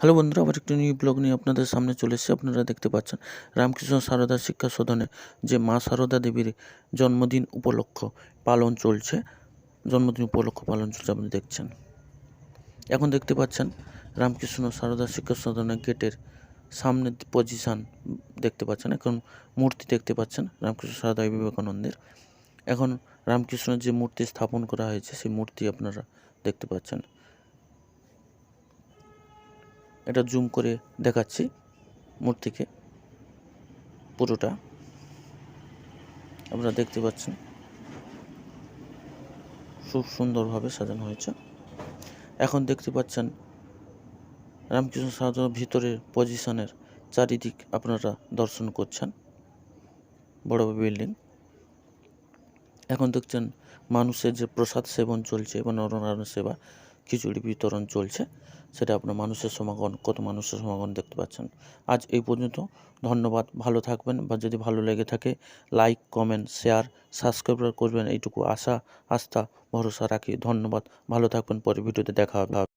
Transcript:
Hello বন্ধুরা, আবার একটি নিউ ব্লগ নিয়ে আপনাদের সামনে চলে এসেছি। আপনারা দেখতে পাচ্ছেন রামকৃষ্ণ সারদা শিক্ষা সদনে যে মা সারদা দেবীর জন্মদিন উপলক্ষ পালন চলছে। জন্মদিন উপলক্ষ পালন চলছে, আপনি দেখছেন। এখন দেখতে পাচ্ছেন রামকৃষ্ণ সারদা শিক্ষা সদনের গেটের সামনের পজিশান দেখতে পাচ্ছেন। এখন মূর্তি দেখতে পাচ্ছেন রামকৃষ্ণ সারদা বিবেকানন্দের। এখন রামকৃষ্ণের যে মূর্তি স্থাপন করা হয়েছে, সেই মূর্তি আপনারা দেখতে পাচ্ছেন। এটা জুম করে দেখাচ্ছি মূর্তিকে পুরোটা। আপনারা দেখতে পাচ্ছেন। খুব সুন্দরভাবে সাজানো হয়েছে। এখন দেখতে পাচ্ছেন রামকৃষ্ণ সাধুর ভিতরের পজিশনের চারিদিক আপনারা দর্শন করছেন। বড় বিল্ডিং। এখন দেখছেন মানুষের যে প্রসাদ সেবন চলছে এবং নরনারায়ণ সেবা। খিচুড়ি বিতরণ চলছে। সেটা আপনার মানুষের সমাগম, কত মানুষের সমাগম দেখতে পাচ্ছেন। আজ এই পর্যন্ত। ধন্যবাদ। ভালো থাকবেন বা যদি ভালো লেগে থাকে লাইক কমেন্ট শেয়ার সাবস্ক্রাইব করবেন। এইটুকু আশা, আস্থা, ভরসা রাখি। ধন্যবাদ। ভালো থাকবেন। পরে ভিডিওতে দেখা হবে।